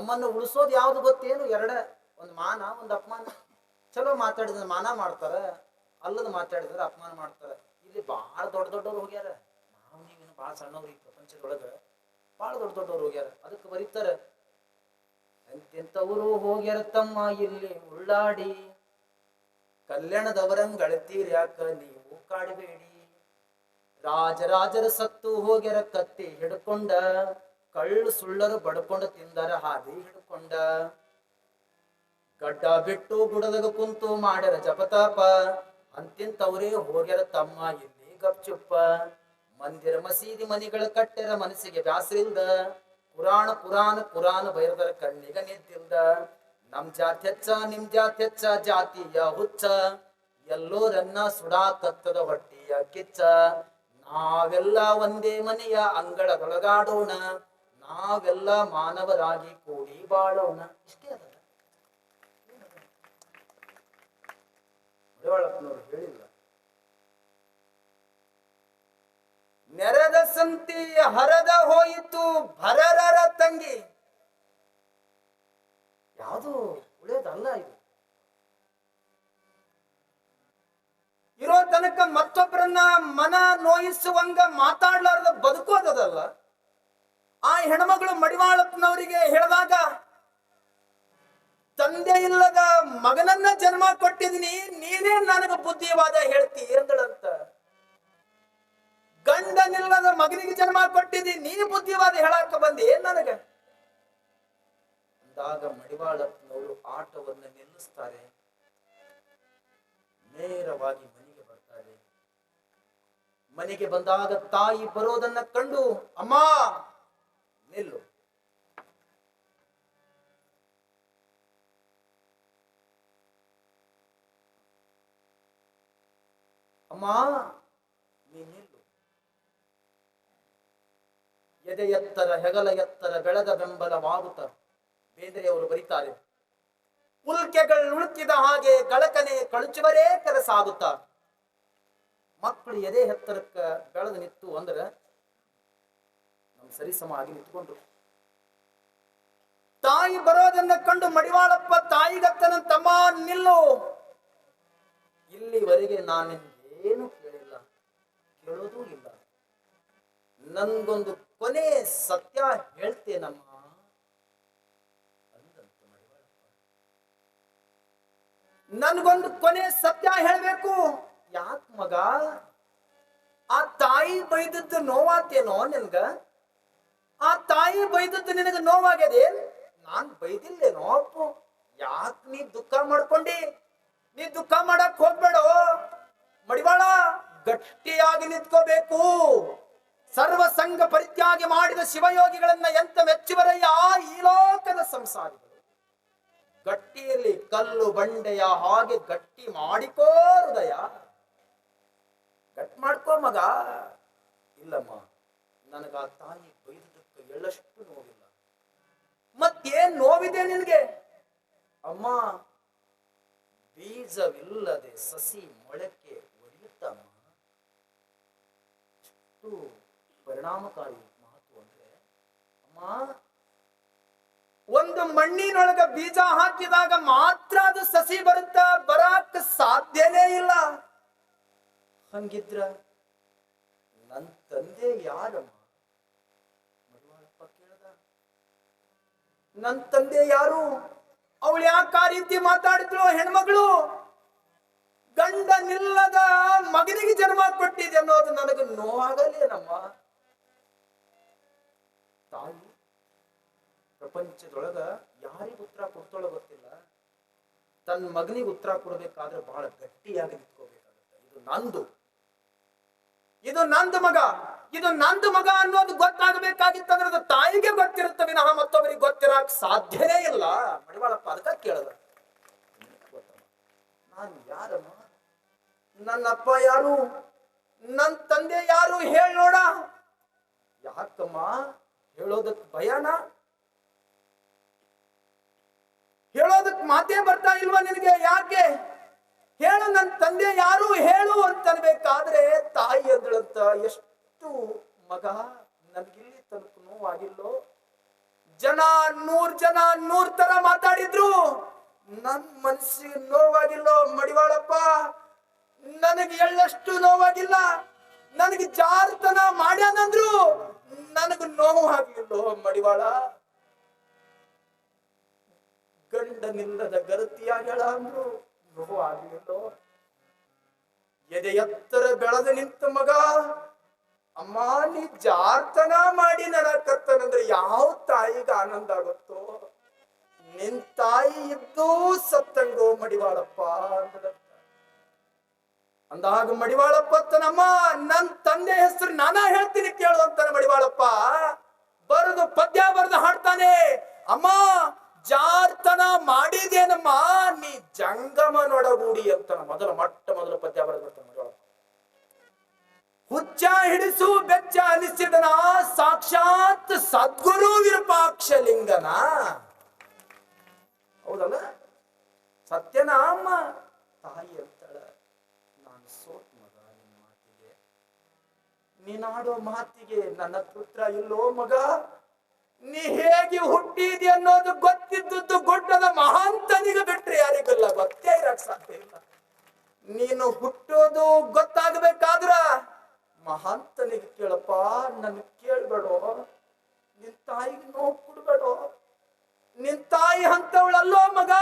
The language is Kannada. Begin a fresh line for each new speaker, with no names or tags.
ನಮ್ಮನ್ನು ಉಳಿಸೋದು ಯಾವ್ದು ಗೊತ್ತೇನು? ಎರಡ, ಒಂದು ಮಾನ, ಒಂದು ಅಪಮಾನ. ಚಲೋ ಮಾತಾಡಿದ್ರೆ ಮಾನ ಮಾಡ್ತಾರ, ಅಲ್ಲದ ಮಾತಾಡಿದ್ರೆ ಅಪಮಾನ ಮಾಡ್ತಾರ. ಇಲ್ಲಿ ಬಹಳ ದೊಡ್ಡ ದೊಡ್ಡವ್ರು ಹೋಗ್ಯಾರ. ನಾವು ನೀವೇನು ಬಹಳ ಸಣ್ಣವ್ರು ಈ ಪ್ರಪಂಚದೊಳಗ. ಬಹಳ ದೊಡ್ಡ ದೊಡ್ಡವ್ರು ಹೋಗ್ಯಾರ. ಅದಕ್ಕೆ ಬರೀತಾರ, ಎಂತೆಂಥವರು ಹೋಗ್ಯಾರ ತಮ್ಮ ಇಲ್ಲಿ ಉಳ್ಳಾಡಿ? ಕಲ್ಯಾಣದವರಂಗಳತೀರಿ ಯಾಕ? ನೀವು ಕಾಡಬೇಡಿ. ರಾಜರಾಜರ ಸತ್ತು ಹೋಗ್ಯಾರ, ಕತ್ತಿ ಹಿಡ್ಕೊಂಡ. ಕಳ್ಳು ಸುಳ್ಳರು ಬಡ್ಕೊಂಡು ತಿಂದಾರ ಹಾದಿ ಹಿಡ್ಕೊಂಡ. ಗಡ್ಡ ಬಿಟ್ಟು ಗುಡದಾಗ ಕುಂತು ಮಾಡ್ಯಾರ ಜಪತಾಪ. ಅಂತಿಂತವ್ರೇ ಹೋಗ್ಯಾರ ತಮ್ಮ ಇಲ್ಲಿ ಗಪ್ಚುಪ್ಪ. ಮಂದಿರ ಮಸೀದಿ ಮನಿಗಳ ಕಟ್ಟ್ಯಾರ ಮನಸ್ಸಿಗೆ ಬ್ಯಾಸರಿಲ್ದ. ಪುರಾಣ ಪುರಾಣ ಪುರಾಣ ಬೈರದರ ಕಣ್ಣಿಗ ನಿಂತಿಲ್ದ ನಮ್ ಜಾತಿ ಹೆಚ್ಚ, ನಿಮ್ ಜಾತಿ ಹೆಚ್ಚ, ಜಾತಿಯ ಹುಚ್ಚ. ಎಲ್ಲೋರನ್ನ ಸುಡಾಕತ್ತದ ಹೊಟ್ಟಿಯ ಕಿಚ್ಚ. ನಾವೆಲ್ಲ ಒಂದೇ ಮನೆಯ ಅಂಗಳದೊಳಗಾಡೋಣ. ನಾವೆಲ್ಲ ಮಾನವರಾಗಿ ಕೂಡಿ ಬಾಳೋಣ. ಇಷ್ಟೇ ಅದ. ಮಡಿವಾಳಪ್ಪನವರು ಹೇಳಿಲ್ಲ. ನೆರೆದ ಸಂತಿ ಹರದ ಹೋಯಿತು ಭರರರ ತಂಗಿ. ಯಾವುದು ಉಳಿಯೋದಲ್ಲ ಇದು. ಇರೋ ತನಕ ಮತ್ತೊಬ್ಬರನ್ನ ಮನ ನೋಯಿಸುವಂಗ ಮಾತಾಡ್ಲಾರ್ದ ಬದುಕೋದಲ್ಲ ಆ ಹೆಣ್ಮಗಳು ಮಡಿವಾಳಪ್ಪನವರಿಗೆ ಹೇಳಿದಾಗ, ತಂದೆ ಇಲ್ಲದ ಮಗನನ್ನ ಜನ್ಮ ಕೊಟ್ಟಿದ್ದೀನಿ, ನೀನೇ ನನಗ ಬುದ್ಧಿವಾದ ಹೇಳ್ತಿ ಎಂದಳಂತ. ಗಂಡನಿಲ್ಲದ ಮಗನಿಗೆ ಜನ್ಮ ಕೊಟ್ಟಿದ್ದೀನಿ ನೀ ಬುದ್ಧಿವಾದ ಹೇಳಾಕ ಬಂದಿ ಏನ್ ನನಗ ಅಂದಾಗ ಮಡಿವಾಳಪ್ಪನವರು ಆಟವನ್ನ ನಿಲ್ಲಿಸ್ತಾರೆ. ನೇರವಾಗಿ ಮನೆಗೆ ಬರ್ತಾರೆ. ಮನೆಗೆ ಬಂದಾಗ ತಾಯಿ ಬರೋದನ್ನ ಕಂಡು, ಅಮ್ಮ ನಿಲ್ಲು. ಅಮ್ಮ, ನೀ ನಿಲ್ಲು. ಎದೆ ಎತ್ತರ ಹೆಗಲ ಎತ್ತರ ಬೆಳೆದ ಬೆಂಬಲವಾಗುತ್ತ ಬೇಂದ್ರೆಯವರು ಬರೀತಾರೆ. ಉಲ್ಕೆಗಳು ಉಳುಕಿದ ಹಾಗೆ ಗಳಕನೆ ಕಳುಚುವರೇ ಕೆಲಸ ಆಗುತ್ತ. ಮಕ್ಕಳು ಎದೆ ಎತ್ತರಕ್ಕ ಬೆಳೆದು ನಿತ್ತು ಅಂದ್ರೆ ಸರಿಸಮ ಆಗಿ ನಿಂತ್ಕೊಂಡ್ರು. ತಾಯಿ ಬರೋದನ್ನ ಕಂಡು ಮಡಿವಾಳಪ್ಪ ತಾಯಿಗತ್ತನ ತಮ್ಮ ನಿಲ್ಲು. ಇಲ್ಲಿವರೆಗೆ ನಾನು ಏನು ಕೇಳಿಲ್ಲ. ಕೇಳೋದೂ ಇಲ್ಲ. ನನ್ಗೊಂದು ಕೊನೆ ಸತ್ಯ ಹೇಳ್ತೇನಮ್ಮ. ನನ್ಗೊಂದು ಕೊನೆ ಸತ್ಯ ಹೇಳಬೇಕು. ಯಾಕ ಮಗ? ಆ ತಾಯಿ ಬೈದದ್ದು ನೋವಾತೇನೋ ನಿನ್ಗ? ಆ ತಾಯಿ ಬೈದದ್ದು ನಿನಗೆ ನೋವಾಗ್ಯದೆ? ನಾನ್ ಬೈದಿಲ್ಲೇನೋ ಅಪ್ಪು. ಯಾಕೆ ನೀ ದುಃಖ ಮಾಡ್ಕೊಂಡಿ? ನೀ ದುಃಖ ಮಾಡಕ್ ಹೋಗ್ಬೇಡ? ಮಡಿವಾಳ, ಗಟ್ಟಿಯಾಗಿ ನಿಂತ್ಕೋಬೇಕು. ಸರ್ವ ಸಂಘ ಪರಿತ್ಯಾಗಿ ಮಾಡಿದ ಶಿವಯೋಗಿಗಳನ್ನ ಎಂತ ಮೆಚ್ಚುವರಯ್ಯ ಈ ಲೋಕದ ಸಂಸಾರಿಗಳು? ಗಟ್ಟಿಯಲ್ಲಿ ಕಲ್ಲು ಬಂಡೆಯ ಹಾಗೆ ಗಟ್ಟಿ ಮಾಡಿಕೋ ಹೃದಯ. ಗಟ್ಟಿ ಮಾಡ್ಕೋ ಮಗ. ಇಲ್ಲಮ್ಮ. ನನಗ ಆ ತಾಯಿ ಬೈದದಕ್ಕೆ ಎಳ್ಳಷ್ಟು ನೋವಿಲ್ಲ. ಮತ್ತೇನ್ ನೋವಿದೆ ನಿನಗೆ? ಅಮ್ಮ, ಬೀಜವಿಲ್ಲದೆ ಸಸಿ ಮೊಳಕೆ ಒಡೆಯುತ್ತಮ್ಮ. ಎಷ್ಟು ಪರಿಣಾಮಕಾರಿ ಮಹತ್ವ ಅಂದ್ರೆ, ಅಮ್ಮ, ಒಂದು ಮಣ್ಣಿನೊಳಗ ಬೀಜ ಹಾಕಿದಾಗ ಮಾತ್ರ ಅದು ಸಸಿ ಬರುತ್ತ, ಬರಾಕ್ ಸಾಧ್ಯನೇ ಇಲ್ಲ. ಹಂಗಿದ್ರ ನನ್ ತಂದೆ ಯಾರಮ್ಮ ಮಡಿವಾಳಪ್ಪ ಕೇಳ್ದ ನನ್ ತಂದೆ ಯಾರು? ಅವಳು ಯಾಕೆ ಆ ರೀತಿ ಮಾತಾಡಿದ್ರು ಹೆಣ್ಮಗಳು? ಗಂಡ ನಿಲ್ಲದ ಮಗನಿಗೆ ಜನ್ಮ ಕೊಟ್ಟಿದೆ ಅನ್ನೋದು ನನಗೆ ನೋವಾಗಲೇನಮ್ಮ ತಾಯಿ, ಪ್ರಪಂಚದೊಳಗ ಯಾರಿಗೂ ಉತ್ತರ ಕೊಡ್ತಾಳೋ ಗೊತ್ತಿಲ್ಲ. ತನ್ನ ಮಗನಿಗೆ ಉತ್ತರ ಕೊಡ್ಬೇಕಾದ್ರೆ ಬಹಳ ಗಟ್ಟಿಯಾಗಿ ನಿಂತ್ಕೋಬೇಕಾಗುತ್ತೆ ಇದು ನಂದು. ಇದು ನಂದು ಮಗ. ಇದು ನಂದು ಮಗ ಅನ್ನೋದು ಗೊತ್ತಾಗಬೇಕಾಗಿತ್ತಂದ್ರೆ ಅದು ತಾಯಿಗೆ ಗೊತ್ತಿರುತ್ತೆ ವಿನಃ ಮತ್ತೊಬ್ಬರಿಗೆ ಗೊತ್ತಿರಕ್ ಸಾಧ್ಯನೇ ಇಲ್ಲ. ಮಡಿವಾಳಪ್ಪ ಅದಕ್ಕ ಕೇಳದ. ನಾನು ಯಾರಮ್ಮ? ನನ್ನಪ್ಪ ಯಾರು? ನನ್ನ ತಂದೆ ಯಾರು? ಹೇಳ ನೋಡ. ಯಾಕಮ್ಮ? ಹೇಳೋದಕ್ ಭಯನ? ಹೇಳೋದಕ್ ಮಾತೇ ಬರ್ತಾ ಇಲ್ವಾ ನಿನಗೆ? ಯಾಕೆ? ಹೇಳು ನನ್ನ ತಂದೆ ಯಾರು? ಹೇಳು ಅಂತ ಅನ್ಬೇಕಾದ್ರೆ ತಾಯಿ ಅಂದಳಂತ ಎಷ್ಟು ಮಗ? ನನ್ಗಿಲ್ಲಿ ತನಕ ನೋವಾಗಿಲ್ಲೋ ಜನ ನೂರ್ ಜನ ನೂರ್ ತರ ಮಾತಾಡಿದ್ರು. ನನ್ ಮನಸ್ಸಿಗೆ ನೋವಾಗಿಲ್ಲೋ ಮಡಿವಾಳಪ್ಪ. ನನಗೆ ಎಳ್ಳಷ್ಟು ನೋವಾಗಿಲ್ಲ. ನನಗೆ ಜಾರ್ತನ ಮಾಡ್ಯಾನಂದ್ರು. ನನಗೆ ನೋವು ಆಗ್ಲಿಲ್ಲೋ ಮಡಿವಾಳ. ಗಂಡನಿಲ್ಲದ ಗರತಿಯಾಗಳ ಅಂದ್ರು. ನೋವು ಆಗ್ಲಿಲ್ಲೋ. ಎದೆ ಎತ್ತರ ಬೆಳೆದು ನಿಂತ ಮಗ. ಅಮ್ಮ, ನೀ ಜಾರ್ತನ ಮಾಡಿ ನನಕತ್ತನಂದ್ರೆ ಯಾವ ತಾಯಿಗೆ ಆನಂದ ಆಗುತ್ತೋ? ನಿನ್ ತಾಯಿ ಇದ್ದೂ ಸತ್ತಂಗೋ ಮಡಿವಾಳಪ್ಪ. ಅಂದಾಗ ಮಡಿವಾಳಪ್ಪ ತನಮ್ಮ ನನ್ ತಂದೆ ಹೆಸರು ನಾನ ಹೇಳ್ತೀನಿ ಕೇಳು ಅಂತಾನೆ ಮಡಿವಾಳಪ್ಪ. ಬರೆದು ಪದ್ಯ ಬರೆದು ಹಾಡ್ತಾನೆ, ಅಮ್ಮ, ಜಾರ್ತನ ಮಾಡಿದೇನಮ್ಮ ನೀ ಜಂಗಮ ನೊಡಗೂಡಿ ಅಂತಾನ ಮೊದಲ, ಮೊಟ್ಟ ಮೊದಲ ಪದ್ಯ ಬರೆದು ಹುಚ್ಚ ಹಿಡಿಸು, ಬೆಚ್ಚ ಅನಿಸಿದನ. ಸಾಕ್ಷಾತ್ ಸದ್ಗುರು ವಿರೂಪಾಕ್ಷಲಿಂಗನ ಹೌದಲ್ಲ? ಸತ್ಯನಾಮ. ತಾಯಿ ಅಂತಳ, ನಾನು ಸೋತ್ ಮಗ ನಿನ್ನ ಮಾತಿಗೆ. ನೀನಾಡೋ ಮಾತಿಗೆ, ನನ್ನ ಪುತ್ರ ಇಲ್ಲೋ ಮಗ. ನೀ ಹೇಗೆ ಹುಟ್ಟಿದಿ ಅನ್ನೋದು ಗೊತ್ತಿದ್ದದ್ದು ಗುಡ್ಡದ ಮಹಾಂತನಿಗೆ ಬಿಟ್ರೆ ಯಾರಿಗಲ್ಲ. ಗೊತ್ತೇ ಇರಕ್ ಸಾಧ್ಯ ಇಲ್ಲ. ನೀನು ಹುಟ್ಟೋದು ಗೊತ್ತಾಗಬೇಕಾದ್ರ? ಮಹಾಂತನಿಗೆ ಕೇಳಪ್ಪ ನನ್ ಕೇಳ್ಬೇಡೋ ನಿನ್ ತಾಯಿಗೆ ನೋವು ಕೊಡ್ಬೇಡೋ ನಿನ್ ತಾಯಿ ಅಂತವಳಲ್ಲೋ ಮಗ?